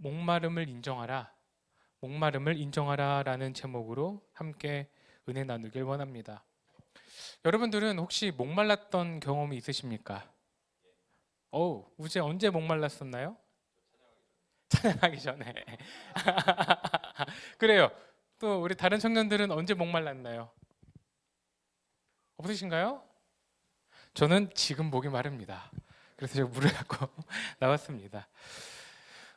목마름을 인정하라. 목마름을 인정하라라는 제목으로 함께 은혜 나누길 원합니다. 여러분들은 혹시 목말랐던 경험이 있으십니까? 어, 우재 언제 목말랐었나요? 찬양하기 전에. 그래요. 또 우리 다른 청년들은 언제 목말랐나요? 없으신가요? 저는 지금 목이 마릅니다. 그래서 제가 물을 갖고 나왔습니다.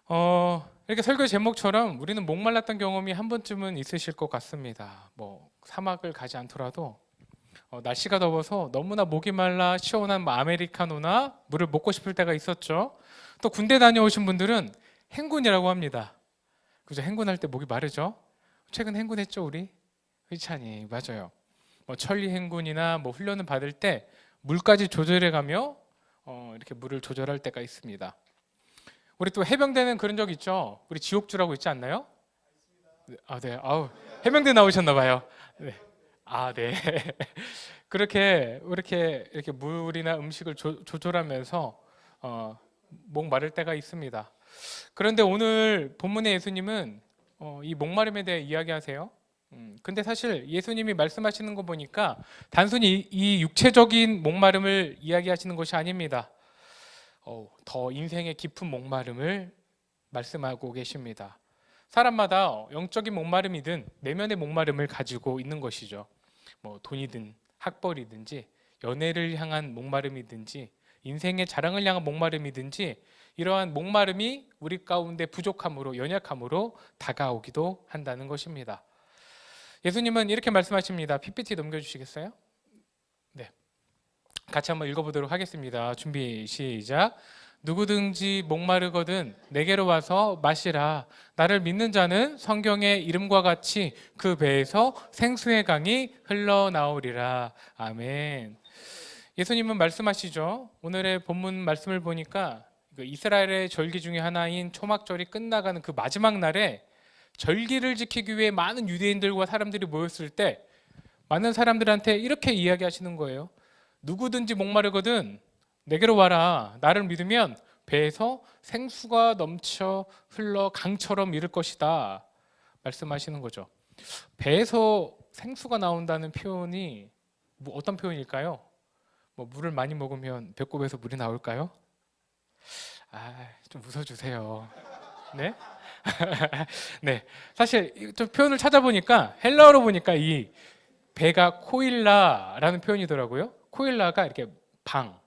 어, 이렇게 설교 제목처럼 우리는 목말랐던 경험이 한 번쯤은 있으실 것 같습니다. 뭐 사막을 가지 않더라도 어, 날씨가 더워서 너무나 목이 말라 시원한 뭐 아메리카노나 물을 먹고 싶을 때가 있었죠. 또 군대 다녀오신 분들은 행군이라고 합니다. 그죠? 행군할 때 목이 마르죠. 최근 행군했죠 우리 의찬이 맞아요. 뭐 천리 행군이나 뭐 훈련을 받을 때 물까지 조절해가며 어, 이렇게 물을 조절할 때가 있습니다. 우리 또 해병대는 그런 적 있죠. 우리 지옥주라고 있지 않나요? 네, 아 네, 아우 해병대 나오셨나 봐요. 네. 아 네. 그렇게 이렇게 이렇게 물이나 음식을 조, 조절하면서 어, 목 마를 때가 있습니다. 그런데 오늘 본문의 예수님은 어, 이 목마름에 대해 이야기하세요. 음, 근데 사실 예수님이 말씀하시는 거 보니까 단순히 이 육체적인 목마름을 이야기하시는 것이 아닙니다. 어, 더 인생의 깊은 목마름을 말씀하고 계십니다. 사람마다 영적인 목마름이든 내면의 목마름을 가지고 있는 것이죠. 뭐 돈이든 학벌이든지 연애를 향한 목마름이든지 인생의 자랑을 향한 목마름이든지 이러한 목마름이 우리 가운데 부족함으로 연약함으로 다가오기도 한다는 것입니다. 예수님은 이렇게 말씀하십니다. PPT 넘겨주시겠어요? 네. 같이 한번 읽어보도록 하겠습니다. 준비 시작. 누구든지 목마르거든 내게로 와서 마시라. 나를 믿는 자는 성경의 이름과 같이 그 배에서 생수의 강이 흘러나오리라. 아멘. 예수님은 말씀하시죠. 오늘의 본문 말씀을 보니까 그 이스라엘의 절기 중에 하나인 초막절이 끝나가는 그 마지막 날에 절기를 지키기 위해 많은 유대인들과 사람들이 모였을 때 많은 사람들한테 이렇게 이야기하시는 거예요. 누구든지 목마르거든 내게로 와라. 나를 믿으면 배에서 생수가 넘쳐 흘러 강처럼 이를 것이다. 말씀하시는 거죠. 배에서 생수가 나온다는 표현이 뭐 어떤 표현일까요? 뭐 물을 많이 먹으면 배꼽에서 물이 나올까요? 아, 좀 웃어주세요. 네? 네. 사실 좀 표현을 찾아보니까 헬라어로 보니까 이 배가 코일라라는 표현이더라고요. 코일라가 이렇게 방,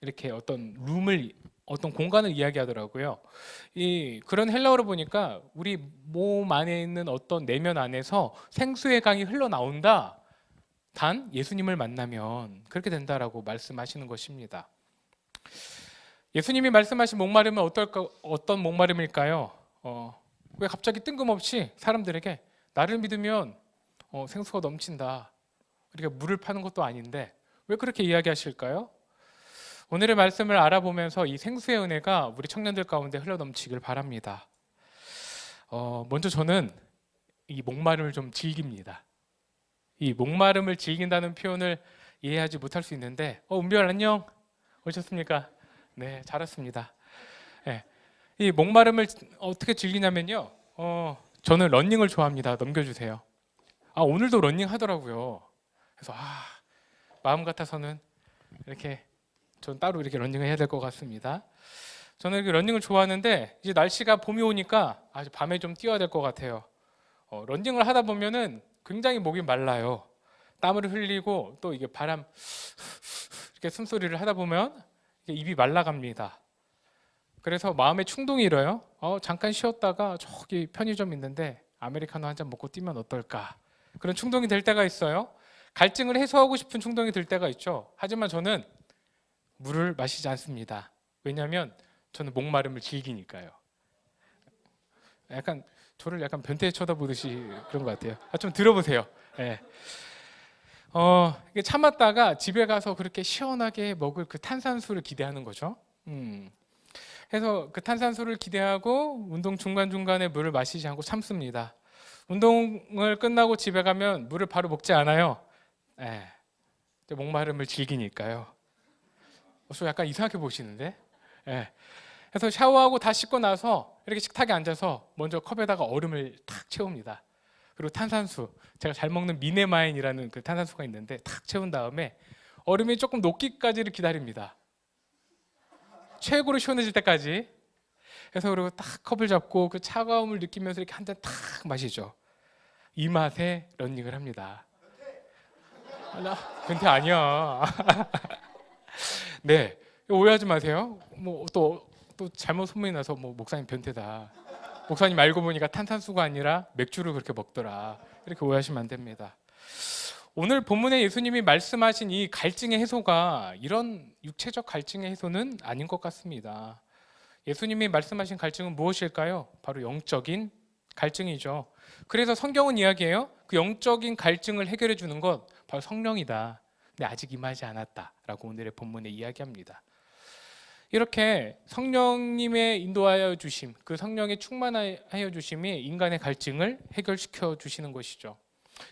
이렇게 어떤 룸을 어떤 공간을 이야기하더라고요. 이 그런 헬라어로 보니까 우리 몸 안에 있는 어떤 내면 안에서 생수의 강이 흘러 나온다. 단 예수님을 만나면 그렇게 된다라고 말씀하시는 것입니다. 예수님이 말씀하신 목마름은 어떨까, 어떤 목마름일까요? 어, 왜 갑자기 뜬금없이 사람들에게 나를 믿으면 어, 생수가 넘친다. 우리가 물을 파는 것도 아닌데 왜 그렇게 이야기하실까요? 오늘의 말씀을 알아보면서 이 생수의 은혜가 우리 청년들 가운데 흘러넘치길 바랍니다. 어, 먼저 저는 이 목마름을 좀 즐깁니다. 이 목마름을 즐긴다는 표현을 이해하지 못할 수 있는데, 어, 은별 안녕 오셨습니까? 네, 잘 왔습니다. 네, 이 목마름을 어떻게 즐기냐면요, 어, 저는 러닝을 좋아합니다. 넘겨주세요. 아 오늘도 러닝 하더라고요. 그래서 아 마음 같아서는 이렇게 전 따로 이렇게 러닝을 해야 될 것 같습니다. 저는 이렇게 러닝을 좋아하는데 이제 날씨가 봄이 오니까 아주 밤에 좀 뛰어야 될 것 같아요. 어, 러닝을 하다 보면은 굉장히 목이 말라요. 땀을 흘리고 또 이게 바람 이렇게 숨소리를 하다 보면 입이 말라갑니다. 그래서 마음에 충동이 일어요. 어, 잠깐 쉬었다가 저기 편의점 있는데 아메리카노 한 잔 먹고 뛰면 어떨까? 그런 충동이 될 때가 있어요. 갈증을 해소하고 싶은 충동이 들 때가 있죠. 하지만 저는 물을 마시지 않습니다. 왜냐하면 저는 목마름을 즐기니까요. 약간 저를 약간 변태 쳐다보듯이 그런 것 같아요. 아, 좀 들어보세요. 예. 어, 참았다가 집에 가서 그렇게 시원하게 먹을 그 탄산수를 기대하는 거죠. 음. 해서 그 탄산수를 기대하고 운동 중간 중간에 물을 마시지 않고 참습니다. 운동을 끝나고 집에 가면 물을 바로 먹지 않아요. 예. 목마름을 즐기니까요. 어, 저 약간 이상하게 보시는데. 예. 그래서 샤워하고 다 씻고 나서 이렇게 식탁에 앉아서 먼저 컵에다가 얼음을 탁 채웁니다. 그리고 탄산수, 제가 잘 먹는 미네마인이라는 그 탄산수가 있는데 탁 채운 다음에 얼음이 조금 녹기까지를 기다립니다. 최고로 시원해질 때까지. 그래서 그리고 딱 컵을 잡고 그 차가움을 느끼면서 이렇게 한 잔 탁 마시죠. 이 맛에 런닝을 합니다. 아, 나 근태 아니야. 네 오해하지 마세요. 뭐 또 또 잘못 소문이 나서 뭐 목사님 변태다. 목사님 알고 보니까 탄산수가 아니라 맥주를 그렇게 먹더라. 이렇게 오해하시면 안 됩니다. 오늘 본문에 예수님이 말씀하신 이 갈증의 해소가 이런 육체적 갈증의 해소는 아닌 것 같습니다. 예수님이 말씀하신 갈증은 무엇일까요? 바로 영적인 갈증이죠. 그래서 성경은 이야기해요. 그 영적인 갈증을 해결해 주는 것 바로 성령이다. 근데 아직 임하지 않았다라고 오늘의 본문에 이야기합니다. 이렇게 성령님의 인도하여 주심, 그 성령의 충만하여 주심이 인간의 갈증을 해결시켜 주시는 것이죠.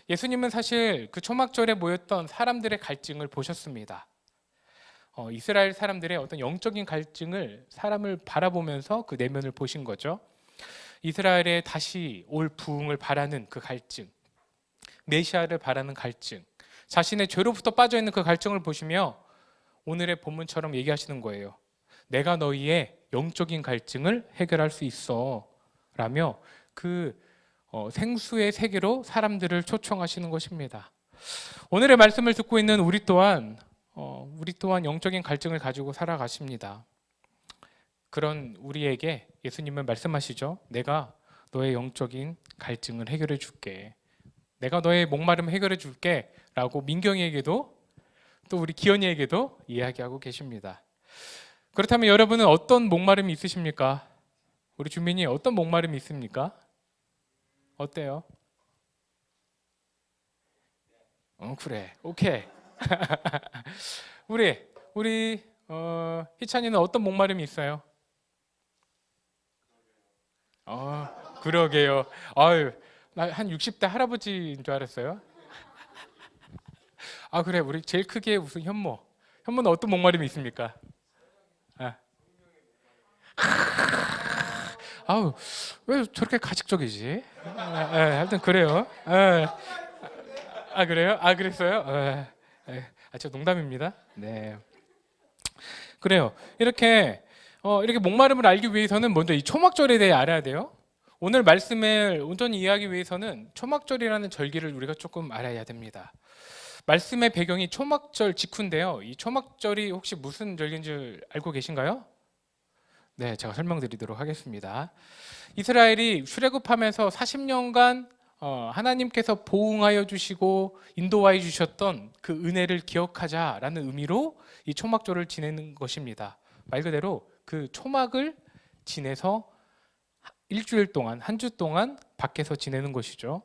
예수님은 사실 그 초막절에 모였던 사람들의 갈증을 보셨습니다. 어, 이스라엘 사람들의 어떤 영적인 갈증을 사람을 바라보면서 그 내면을 보신 거죠. 이스라엘의 다시 올 부흥을 바라는 그 갈증, 메시아를 바라는 갈증, 자신의 죄로부터 빠져 있는 그 갈증을 보시며 오늘의 본문처럼 얘기하시는 거예요. 내가 너희의 영적인 갈증을 해결할 수 있어 라며 그 어, 생수의 세계로 사람들을 초청하시는 것입니다. 오늘의 말씀을 듣고 있는 우리 또한 어, 우리 또한 영적인 갈증을 가지고 살아가십니다. 그런 우리에게 예수님은 말씀하시죠. 내가 너의 영적인 갈증을 해결해 줄게. 내가 너의 목마름 해결해 줄게 라고 민경이에게도 또 우리 기현이에게도 이야기하고 계십니다. 그렇다면 여러분은 어떤 목마름이 있으십니까? 우리 주민이 어떤 목마름이 있습니까? 어때요? 어 그래 오케이 우리 우리 어, 희찬이는 어떤 목마름이 있어요? 어 그러게요. 아유 나 한 60대 할아버지인 줄 알았어요. 아 그래 우리 제일 크게 웃은 현모 현모는 어떤 목마름이 있습니까? 아. 아우 왜 저렇게 가식적이지? 아, 아, 하여튼 그래요. 아, 아 그래요? 아 그랬어요? 아, 아, 저 농담입니다. 네. 그래요. 이렇게 어, 이렇게 목마름을 알기 위해서는 먼저 이 초막절에 대해 알아야 돼요. 오늘 말씀을 온전히 이해하기 위해서는 초막절이라는 절기를 우리가 조금 알아야 됩니다. 말씀의 배경이 초막절 직후인데요. 이 초막절이 혹시 무슨 절기인 줄 알고 계신가요? 네, 제가 설명드리도록 하겠습니다. 이스라엘이 출애굽하면서 40년간 어, 하나님께서 보응하여 주시고 인도하여 주셨던 그 은혜를 기억하자라는 의미로 이 초막절을 지내는 것입니다. 말 그대로 그 초막을 지내서 일주일 동안 한 주 동안 밖에서 지내는 것이죠.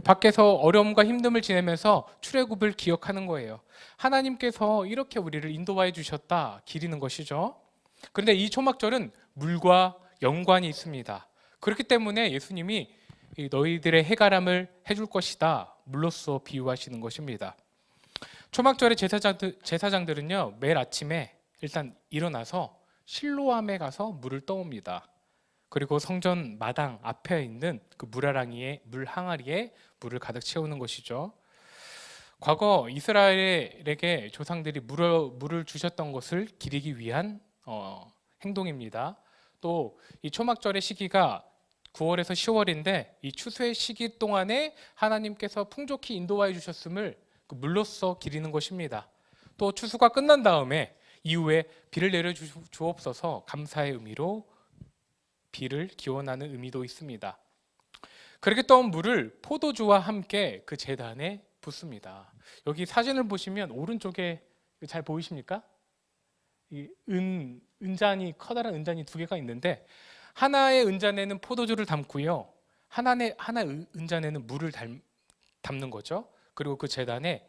밖에서 어려움과 힘듦을 지내면서 출애굽을 기억하는 거예요. 하나님께서 이렇게 우리를 인도하여 주셨다 기리는 것이죠. 그런데 이 초막절은 물과 연관이 있습니다. 그렇기 때문에 예수님이 너희들의 해가람을 해줄 것이다 물로써 비유하시는 것입니다. 초막절의 제사장들, 제사장들은요 매일 아침에 일단 일어나서 실로암에 가서 물을 떠옵니다. 그리고 성전 마당 앞에 있는 그 물하랑이에 물 항아리에 물을 가득 채우는 것이죠. 과거 이스라엘에게 조상들이 물을, 물을 주셨던 것을 기리기 위한 어, 행동입니다. 또 이 초막절의 시기가 9월에서 10월인데 이 추수의 시기 동안에 하나님께서 풍족히 인도하여 주셨음을 그 물로써 기리는 것입니다. 또 추수가 끝난 다음에 이후에 비를 내려 주옵소서 감사의 의미로 비를 기원하는 의미도 있습니다. 그렇게 떠온 물을 포도주와 함께 그 제단에 붓습니다. 여기 사진을 보시면 오른쪽에 잘 보이십니까? 은 은잔이 커다란 은잔이 두 개가 있는데 하나의 은잔에는 포도주를 담고요. 하나의 하나 은잔에는 물을 담, 담는 거죠. 그리고 그 제단에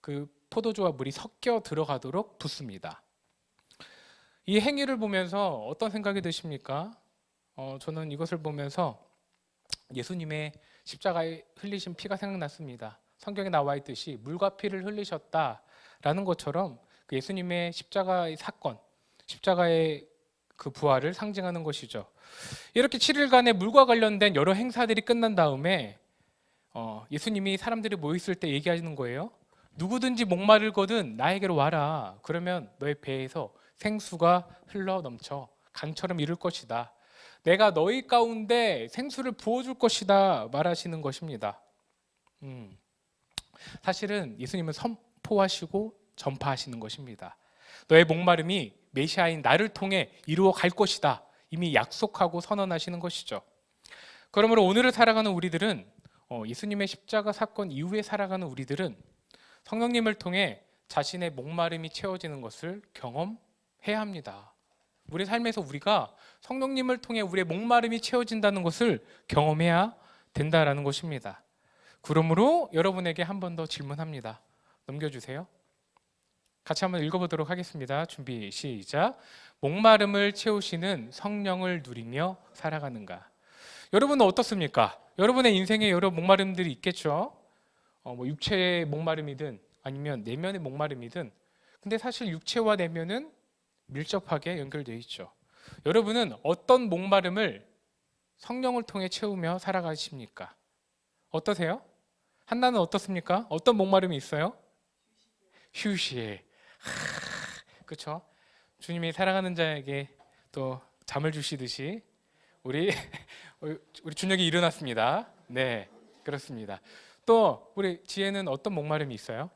그 포도주와 물이 섞여 들어가도록 붓습니다. 이 행위를 보면서 어떤 생각이 드십니까? 어, 저는 이것을 보면서 예수님의 십자가에 흘리신 피가 생각났습니다. 성경에 나와 있듯이 물과 피를 흘리셨다라는 것처럼 그 예수님의 십자가의 사건, 십자가의 그 부활을 상징하는 것이죠. 이렇게 7일간의 물과 관련된 여러 행사들이 끝난 다음에 어, 예수님이 사람들이 모여 있을 때 얘기하는 거예요. 누구든지 목마르거든 나에게로 와라. 그러면 너의 배에서 생수가 흘러 넘쳐 강처럼 이룰 것이다. 내가 너희 가운데 생수를 부어줄 것이다 말하시는 것입니다. 음, 사실은 예수님은 선포하시고 전파하시는 것입니다. 너의 목마름이 메시아인 나를 통해 이루어 갈 것이다. 이미 약속하고 선언하시는 것이죠. 그러므로 오늘을 살아가는 우리들은 어, 예수님의 십자가 사건 이후에 살아가는 우리들은 성령님을 통해 자신의 목마름이 채워지는 것을 경험해야 합니다. 우리 삶에서 우리가 성령님을 통해 우리의 목마름이 채워진다는 것을 경험해야 된다라는 것입니다. 그러므로 여러분에게 한 번 더 질문합니다. 넘겨주세요. 같이 한번 읽어보도록 하겠습니다. 준비 시작. 목마름을 채우시는 성령을 누리며 살아가는가? 여러분은 어떻습니까? 여러분의 인생에 여러 목마름들이 있겠죠. 어, 뭐 육체의 목마름이든 아니면 내면의 목마름이든 근데 사실 육체와 내면은 밀접하게 연결되어 있죠. 여러분은 어떤 목마름을 성령을 통해 채우며 살아가십니까? 어떠세요? 한나는 어떻습니까? 어떤 목마름이 있어요? 휴식. 그렇죠? 주님이 사랑하는 자에게 또 잠을 주시듯이 우리 우리 준혁이 일어났습니다. 네, 그렇습니다. 또 우리 지혜는 어떤 목마름이 있어요?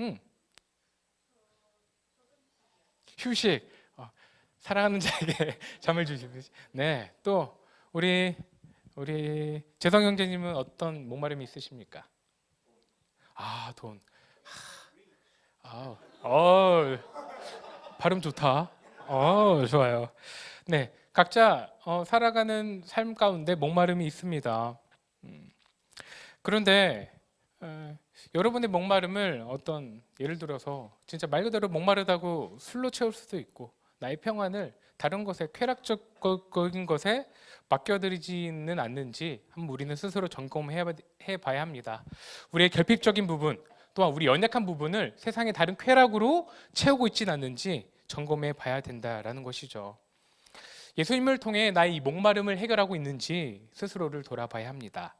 음. 휴식. 어, 사랑하는 자에게 잠을 주시듯이. 네. 또 우리 우리 재성 형제님은 어떤 목마름이 있으십니까? 아, 돈. 아, 어, 발음 좋다. 어, 좋아요. 네, 각자 어, 살아가는 삶 가운데 목마름이 있습니다. 음, 그런데 어, 여러분의 목마름을 어떤 예를 들어서 진짜 말 그대로 목마르다고 술로 채울 수도 있고 나의 평안을 다른 것에 쾌락적인 것에 맡겨드리지는 않는지 한번 우리는 스스로 점검해 봐야 합니다. 우리의 결핍적인 부분 또한 우리 연약한 부분을 세상의 다른 쾌락으로 채우고 있지는 않는지 점검해 봐야 된다라는 것이죠. 예수님을 통해 나의 이 목마름을 해결하고 있는지 스스로를 돌아봐야 합니다.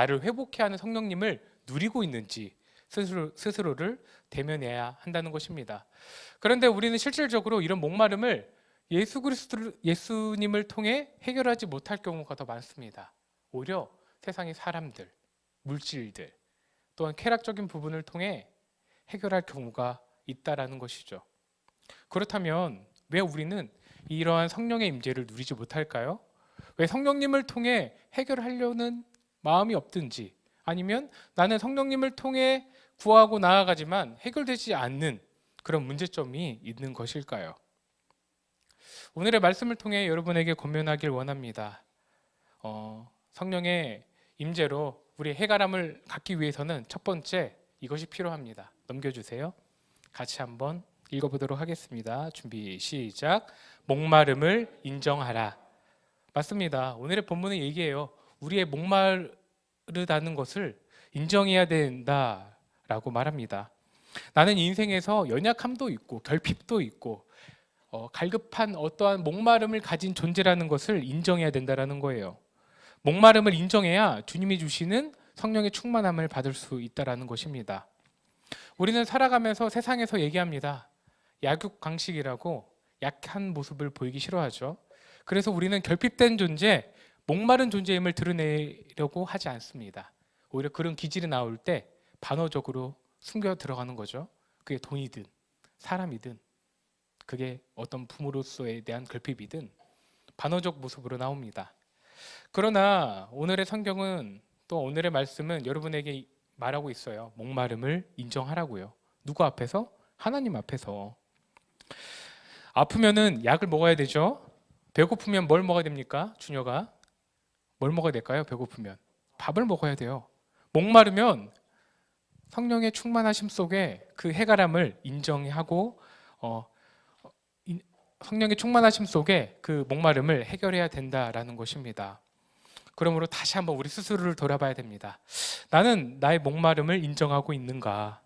나를 회복해 하는 성령님을 누리고 있는지 스스로, 스스로를 대면해야 한다는 것입니다. 그런데 우리는 실질적으로 이런 목마름을 예수 그리스도 예수님을 통해 해결하지 못할 경우가 더 많습니다. 오히려 세상의 사람들, 물질들, 또한 쾌락적인 부분을 통해 해결할 경우가 있다라는 것이죠. 그렇다면 왜 우리는 이러한 성령의 임재를 누리지 못할까요? 왜 성령님을 통해 해결하려는 마음이 없든지 아니면 나는 성령님을 통해 구하고 나아가지만 해결되지 않는 그런 문제점이 있는 것일까요? 오늘의 말씀을 통해 여러분에게 권면하길 원합니다. 어, 성령의 임재로 우리 해가람을 갖기 위해서는 첫 번째 이것이 필요합니다. 넘겨주세요. 같이 한번 읽어보도록 하겠습니다. 준비 시작. 목마름을 인정하라. 맞습니다. 오늘의 본문은 얘기해요. 우리의 목마르다는 것을 인정해야 된다라고 말합니다. 나는 인생에서 연약함도 있고 결핍도 있고 어, 갈급한 어떠한 목마름을 가진 존재라는 것을 인정해야 된다라는 거예요. 목마름을 인정해야 주님이 주시는 성령의 충만함을 받을 수 있다라는 것입니다. 우리는 살아가면서 세상에서 얘기합니다. 약육강식이라고 약한 모습을 보이기 싫어하죠. 그래서 우리는 결핍된 존재, 목마른 존재임을 드러내려고 하지 않습니다. 오히려 그런 기질이 나올 때 반어적으로 숨겨 들어가는 거죠. 그게 돈이든 사람이든 그게 어떤 부모로서에 대한 결핍이든 반어적 모습으로 나옵니다. 그러나 오늘의 성경은 또 오늘의 말씀은 여러분에게 말하고 있어요. 목마름을 인정하라고요. 누구 앞에서? 하나님 앞에서. 아프면은 약을 먹어야 되죠. 배고프면 뭘 먹어야 됩니까? 주녀가 뭘 먹어야 될까요? 배고프면 밥을 먹어야 돼요. 목마르면 성령의 충만하심 속에 그 해가람을 인정하고 어, 성령의 충만하심 속에 그 목마름을 해결해야 된다라는 것입니다. 그러므로 다시 한번 우리 스스로를 돌아봐야 됩니다. 나는 나의 목마름을 인정하고 있는가?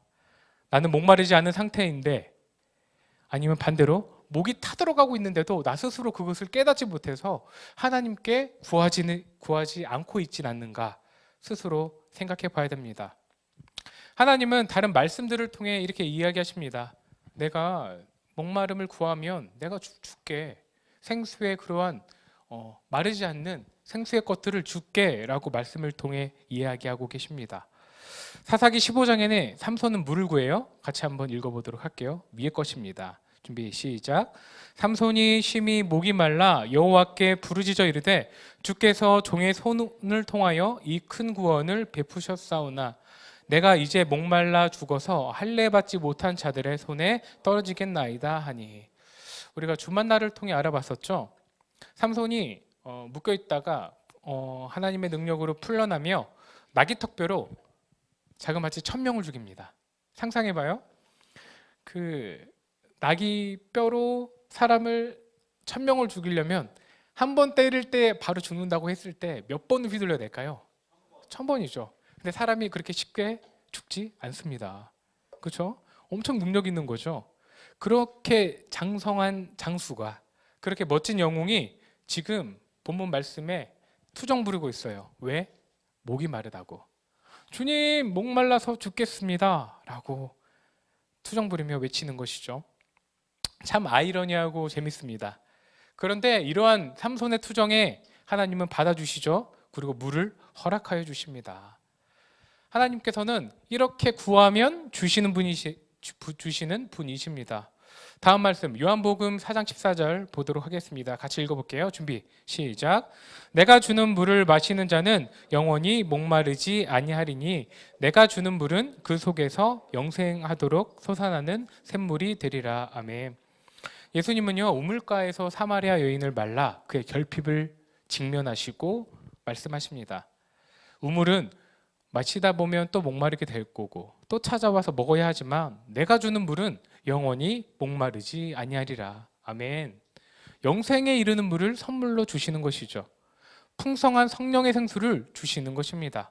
나는 목마르지 않은 상태인데 아니면 반대로 목이 타들어가고 있는데도 나 스스로 그것을 깨닫지 못해서 하나님께 구하지는 구하지 않고 있진 않는가 스스로 생각해 봐야 됩니다. 하나님은 다른 말씀들을 통해 이렇게 이야기하십니다. 내가 목마름을 구하면 내가 주- 줄게. 생수의 그러한 어, 마르지 않는 생수의 것들을 줄게라고 말씀을 통해 이야기하고 계십니다. 사사기 15장에는 삼손은 물을 구해요. 같이 한번 읽어보도록 할게요. 위에 것입니다. 준비 시작. 삼손이 심히 목이 말라 여호와께 부르짖어 이르되 주께서 종의 손을 통하여 이 큰 구원을 베푸셨사오나 내가 이제 목말라 죽어서 할례 받지 못한 자들의 손에 떨어지겠나이다 하니 우리가 주만나를 통해 알아봤었죠. 삼손이 어, 묶여 있다가 어, 하나님의 능력으로 풀려나며 나귀턱뼈로 자그마치 천 명을 죽입니다. 상상해봐요. 그 나귀 뼈로 사람을 천 명을 죽이려면 한 번 때릴 때 바로 죽는다고 했을 때 몇 번을 휘둘려야 될까요? 천 번이죠. 근데 사람이 그렇게 쉽게 죽지 않습니다. 그렇죠? 엄청 능력 있는 거죠. 그렇게 장성한 장수가 그렇게 멋진 영웅이 지금 본문 말씀에 투정 부리고 있어요. 왜? 목이 마르다고. 주님 목 말라서 죽겠습니다 라고 투정 부리며 외치는 것이죠. 참 아이러니하고 재밌습니다. 그런데 이러한 삼손의 투정에 하나님은 받아주시죠. 그리고 물을 허락하여 주십니다. 하나님께서는 이렇게 구하면 주시는 분이시 주- 주시는 분이십니다. 다음 말씀 요한복음 4장 14절 보도록 하겠습니다. 같이 읽어볼게요. 준비 시작. 내가 주는 물을 마시는 자는 영원히 목마르지 아니하리니 내가 주는 물은 그 속에서 영생하도록 솟아나는 샘물이 되리라. 아멘. 예수님은요 우물가에서 사마리아 여인을 말라 그의 결핍을 직면하시고 말씀하십니다. 우물은 마시다 보면 또 목마르게 될 거고 또 찾아와서 먹어야 하지만 내가 주는 물은 영원히 목마르지 아니하리라. 아멘. 영생에 이르는 물을 선물로 주시는 것이죠. 풍성한 성령의 생수를 주시는 것입니다.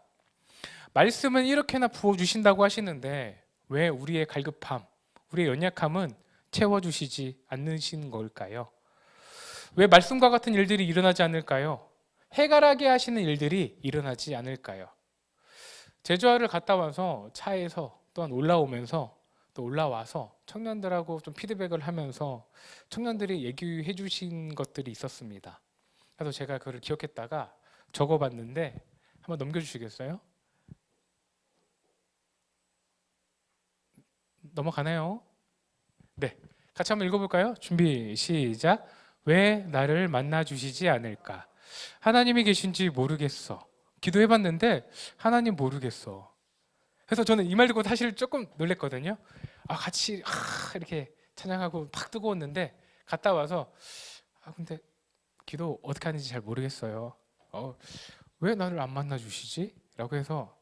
말씀은 이렇게나 부어 주신다고 하시는데 왜 우리의 갈급함, 우리의 연약함은 채워 주시지 않으시는 걸까요? 왜 말씀과 같은 일들이 일어나지 않을까요? 해갈하게 하시는 일들이 일어나지 않을까요? 제주와를 갔다 와서 차에서 또한 올라오면서 또 올라와서 청년들하고 좀 피드백을 하면서 청년들이 얘기해 주신 것들이 있었습니다. 그래서 제가 그걸 기억했다가 적어봤는데 한번 넘겨주시겠어요? 넘어가나요? 네, 같이 한번 읽어볼까요? 준비 시작. 왜 나를 만나 주시지 않을까? 하나님이 계신지 모르겠어. 기도해봤는데 하나님 모르겠어. 그래서 저는 이 말 듣고 사실 조금 놀랬거든요. 아 같이 아, 이렇게 찬양하고 팍 뜨거웠는데 갔다 와서 아 근데 기도 어떻게 하는지 잘 모르겠어요. 어, 왜 나를 안 만나 주시지? 라고 해서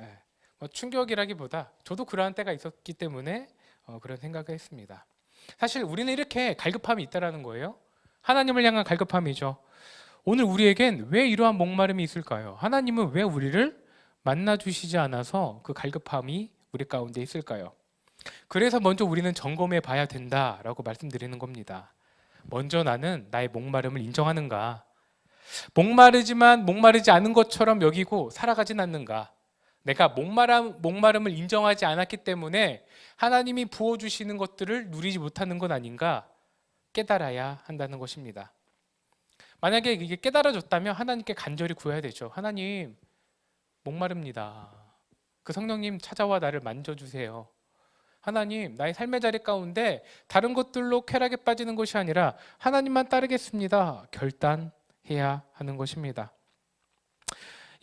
예, 뭐 충격이라기보다 저도 그러한 때가 있었기 때문에 어, 그런 생각을 했습니다. 사실 우리는 이렇게 갈급함이 있다라는 거예요. 하나님을 향한 갈급함이죠. 오늘 우리에겐 왜 이러한 목마름이 있을까요? 하나님은 왜 우리를 만나 주시지 않아서 그 갈급함이 우리 가운데 있을까요? 그래서 먼저 우리는 점검해 봐야 된다라고 말씀드리는 겁니다. 먼저 나는 나의 목마름을 인정하는가? 목마르지만 목마르지 않은 것처럼 여기고 살아가진 않는가? 내가 목마름, 목마름을 인정하지 않았기 때문에 하나님이 부어주시는 것들을 누리지 못하는 건 아닌가? 깨달아야 한다는 것입니다. 만약에 이게 깨달아졌다면 하나님께 간절히 구해야 되죠. 하나님, 목마릅니다. 그 성령님 찾아와 나를 만져주세요. 하나님, 나의 삶의 자리 가운데 다른 것들로 쾌락에 빠지는 것이 아니라 하나님만 따르겠습니다. 결단해야 하는 것입니다.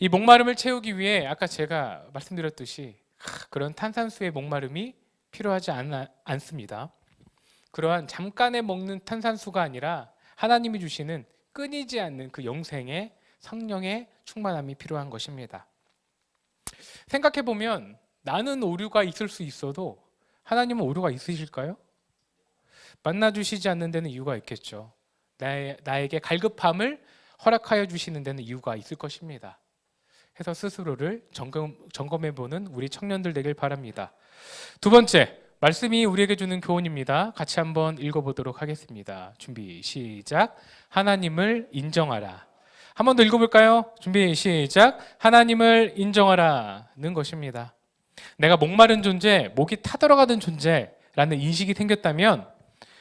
이 목마름을 채우기 위해 아까 제가 말씀드렸듯이 그런 탄산수의 목마름이 필요하지 않, 않습니다. 그러한 잠깐에 먹는 탄산수가 아니라 하나님이 주시는 끊이지 않는 그 영생의 성령의 충만함이 필요한 것입니다. 생각해 보면 나는 오류가 있을 수 있어도 하나님은 오류가 있으실까요? 만나 주시지 않는 데는 이유가 있겠죠. 나에게 갈급함을 허락하여 주시는 데는 이유가 있을 것입니다. 해서 스스로를 점검, 점검해 보는 우리 청년들 되길 바랍니다. 두 번째, 말씀이 우리에게 주는 교훈입니다. 같이 한번 읽어보도록 하겠습니다. 준비 시작. 하나님을 인정하라. 한 번 더 읽어볼까요? 준비 시작. 하나님을 인정하라는 것입니다. 내가 목마른 존재, 목이 타들어가는 존재라는 인식이 생겼다면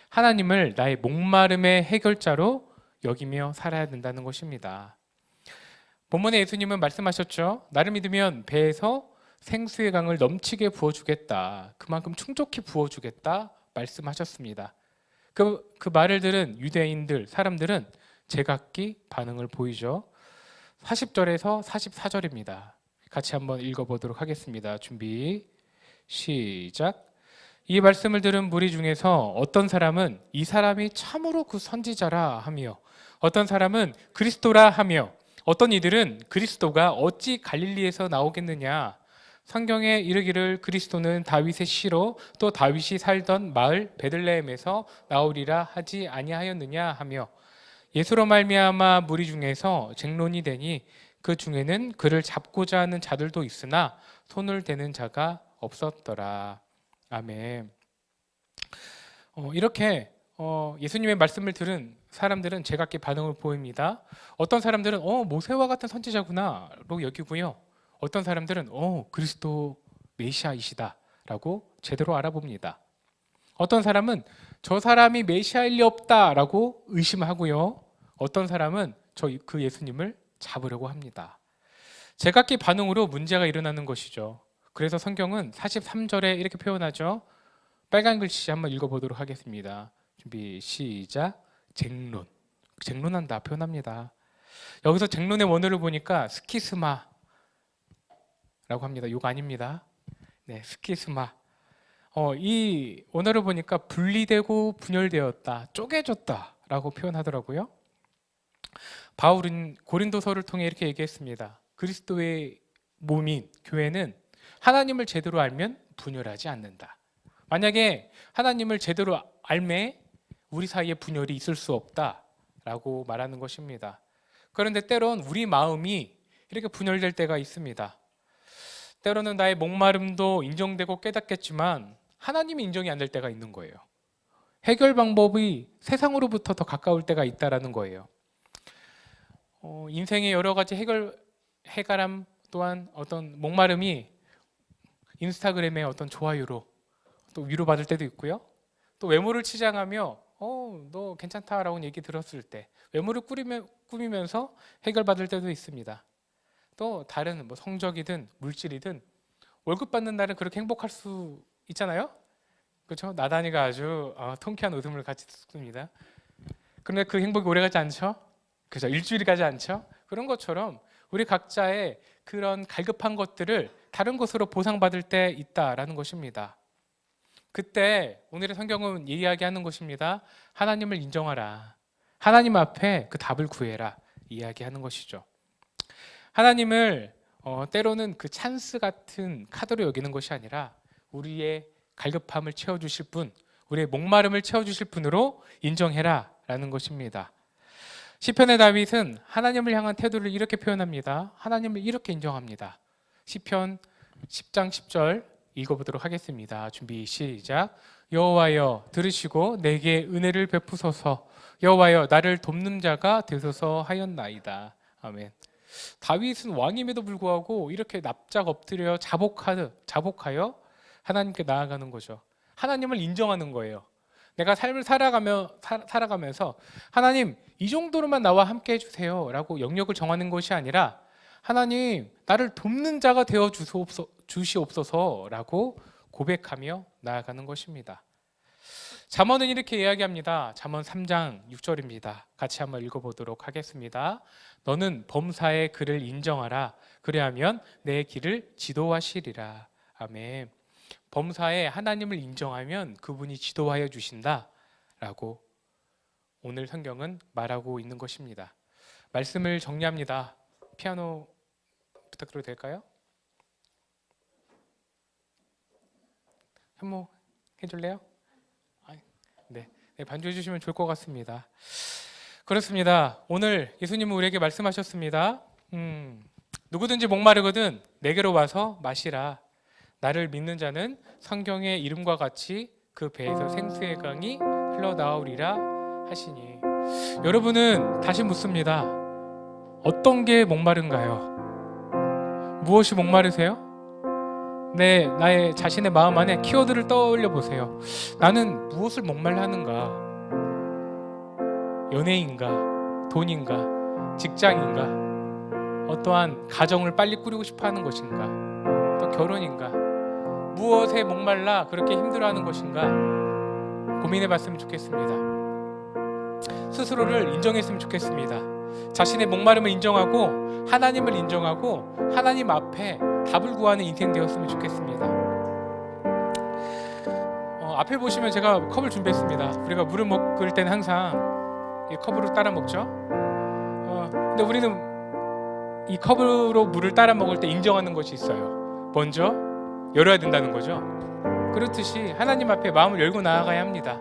하나님을 나의 목마름의 해결자로 여기며 살아야 된다는 것입니다. 본문에 예수님은 말씀하셨죠. 나를 믿으면 배에서 생수의 강을 넘치게 부어주겠다. 그만큼 충족히 부어주겠다. 말씀하셨습니다. 그, 그 말을 들은 유대인들, 사람들은 제각기 반응을 보이죠. 40절에서 44절입니다. 같이 한번 읽어보도록 하겠습니다. 준비, 시작. 이 말씀을 들은 무리 중에서 어떤 사람은 이 사람이 참으로 그 선지자라 하며 어떤 사람은 그리스도라 하며 어떤 이들은 그리스도가 어찌 갈릴리에서 나오겠느냐 성경에 이르기를 그리스도는 다윗의 씨로 또 다윗이 살던 마을 베들레헴에서 나오리라 하지 아니하였느냐 하며 예수로 말미암아 무리 중에서 쟁론이 되니 그 중에는 그를 잡고자 하는 자들도 있으나 손을 대는 자가 없었더라. 아멘. 어, 이렇게 어, 예수님의 말씀을 들은 사람들은 제각기 반응을 보입니다. 어떤 사람들은 어 모세와 같은 선지자구나로 여기고요. 어떤 사람들은 어 그리스도 메시아이시다라고 제대로 알아봅니다. 어떤 사람은 저 사람이 메시아일 리 없다라고 의심하고요. 어떤 사람은 저 그 예수님을 잡으려고 합니다. 제각기 반응으로 문제가 일어나는 것이죠. 그래서 성경은 43절에 이렇게 표현하죠. 빨간 글씨 한번 읽어보도록 하겠습니다. 준비 시작. 쟁론. 쟁론한다 표현합니다. 여기서 쟁론의 원어를 보니까 스키스마라고 합니다. 욕 아닙니다. 네, 스키스마. 어, 이 원어를 보니까 분리되고 분열되었다, 쪼개졌다라고 표현하더라고요. 바울은 고린도서를 통해 이렇게 얘기했습니다. 그리스도의 몸인 교회는 하나님을 제대로 알면 분열하지 않는다. 만약에 하나님을 제대로 알매 우리 사이에 분열이 있을 수 없다라고 말하는 것입니다. 그런데 때론 우리 마음이 이렇게 분열될 때가 있습니다. 때로는 나의 목마름도 인정되고 깨닫겠지만 하나님이 인정이 안 될 때가 있는 거예요. 해결 방법이 세상으로부터 더 가까울 때가 있다라는 거예요. 어, 인생의 여러 가지 해결 해가람 또한 어떤 목마름이 인스타그램의 어떤 좋아요로 또 위로받을 때도 있고요. 또 외모를 치장하며 어, 너 괜찮다라고 얘기 들었을 때 외모를 꾸리며, 꾸미면서 해결받을 때도 있습니다. 또 다른 뭐 성적이든 물질이든 월급 받는 날은 그렇게 행복할 수 있잖아요. 그렇죠? 나단이가 아주 어, 통쾌한 웃음을 같이 듣습니다. 그런데 그 행복이 오래가지 않죠? 그죠? 일주일이 가지 않죠? 그런 것처럼 우리 각자의 그런 갈급한 것들을 다른 것으로 보상받을 때 있다라는 것입니다. 그때 오늘의 성경은 이야기하는 것입니다. 하나님을 인정하라. 하나님 앞에 그 답을 구해라. 이야기하는 것이죠. 하나님을 어, 때로는 그 찬스 같은 카드로 여기는 것이 아니라 우리의 갈급함을 채워주실 분, 우리의 목마름을 채워주실 분으로 인정해라라는 것입니다. 시편의 다윗은 하나님을 향한 태도를 이렇게 표현합니다. 하나님을 이렇게 인정합니다. 시편 10장 10절 읽어보도록 하겠습니다. 준비 시작. 여호와여 들으시고 내게 은혜를 베푸소서. 여호와여 나를 돕는 자가 되소서 하였나이다. 아멘. 다윗은 왕임에도 불구하고 이렇게 납작 엎드려 자복하여 자복하여 하나님께 나아가는 거죠. 하나님을 인정하는 거예요. 내가 삶을 살아가며 사, 살아가면서 하나님 이 정도로만 나와 함께 해주세요라고 영역을 정하는 것이 아니라 하나님 나를 돕는 자가 되어 주 시옵소서라고 고백하며 나아가는 것입니다. 잠언은 이렇게 이야기합니다. 잠언 3장 6절입니다. 같이 한번 읽어보도록 하겠습니다. 너는 범사의 그를 인정하라. 그리하면 내 길을 지도하시리라. 아멘. 범사에 하나님을 인정하면 그분이 지도하여 주신다라고 오늘 성경은 말하고 있는 것입니다. 말씀을 정리합니다. 피아노 부탁드려도 될까요? 현모 해줄래요? 네, 네 반주해 주시면 좋을 것 같습니다. 그렇습니다. 오늘 예수님은 우리에게 말씀하셨습니다. 음, 누구든지 목마르거든 내게로 와서 마시라. 나를 믿는 자는 성경의 이름과 같이 그 배에서 생수의 강이 흘러나오리라 하시니 여러분은 다시 묻습니다. 어떤 게 목마른가요? 무엇이 목마르세요? 네, 나의 자신의 마음 안에 키워드를 떠올려 보세요. 나는 무엇을 목말라 하는가? 연애인가? 돈인가? 직장인가? 어떠한 가정을 빨리 꾸리고 싶어 하는 것인가? 또 결혼인가? 무엇에 목말라 그렇게 힘들어하는 것인가? 고민해 봤으면 좋겠습니다. 스스로를 인정했으면 좋겠습니다. 자신의 목마름을 인정하고 하나님을 인정하고 하나님 앞에 답을 구하는 인생 되었으면 좋겠습니다. 어, 앞에 보시면 제가 컵을 준비했습니다. 우리가 물을 먹을 때는 항상 이 컵으로 따라 먹죠. 어, 근데 우리는 이 컵으로 물을 따라 먹을 때 인정하는 것이 있어요. 먼저 열어야 된다는 거죠. 그렇듯이 하나님 앞에 마음을 열고 나아가야 합니다.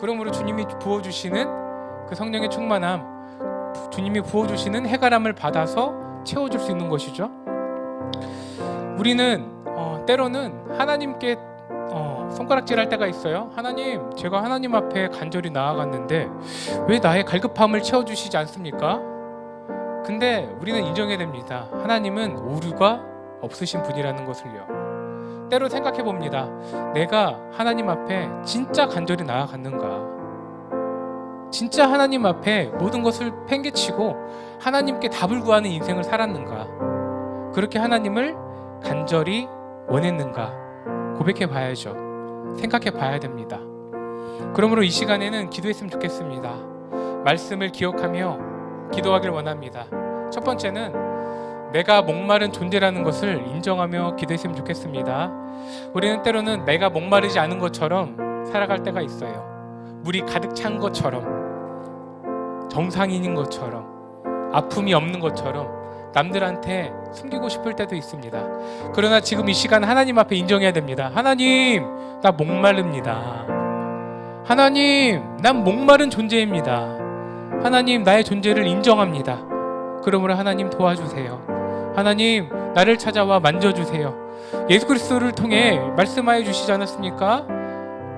그러므로 주님이 부어주시는 그 성령의 충만함, 주님이 부어주시는 해가람을 받아서 채워줄 수 있는 것이죠. 우리는 어, 때로는 하나님께 어, 손가락질할 때가 있어요. 하나님, 제가 하나님 앞에 간절히 나아갔는데 왜 나의 갈급함을 채워주시지 않습니까? 근데 우리는 인정해야 됩니다. 하나님은 오류가 없으신 분이라는 것을요. 때로 생각해 봅니다. 내가 하나님 앞에 진짜 간절히 나아갔는가? 진짜 하나님 앞에 모든 것을 팽개치고 하나님께 답을 구하는 인생을 살았는가? 그렇게 하나님을 간절히 원했는가? 고백해 봐야죠. 생각해 봐야 됩니다. 그러므로 이 시간에는 기도했으면 좋겠습니다. 말씀을 기억하며 기도하길 원합니다. 첫 번째는 내가 목마른 존재라는 것을 인정하며 기도했으면 좋겠습니다. 우리는 때로는 내가 목마르지 않은 것처럼 살아갈 때가 있어요. 물이 가득 찬 것처럼 정상인인 것처럼 아픔이 없는 것처럼 남들한테 숨기고 싶을 때도 있습니다. 그러나 지금 이 시간 하나님 앞에 인정해야 됩니다. 하나님, 나 목마릅니다. 하나님, 난 목마른 존재입니다. 하나님, 나의 존재를 인정합니다. 그러므로 하나님 도와주세요. 하나님, 나를 찾아와 만져주세요. 예수 그리스도를 통해 말씀하여 주시지 않았습니까?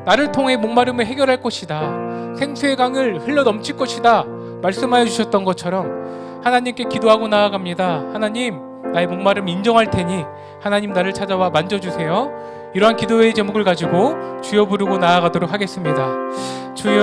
나를 통해 목마름을 해결할 것이다. 생수의 강을 흘러 넘칠 것이다. 말씀하여 주셨던 것처럼 하나님께 기도하고 나아갑니다. 하나님, 나의 목마름 인정할 테니 하나님 나를 찾아와 만져주세요. 이러한 기도의 제목을 가지고 주여 부르고 나아가도록 하겠습니다. 주여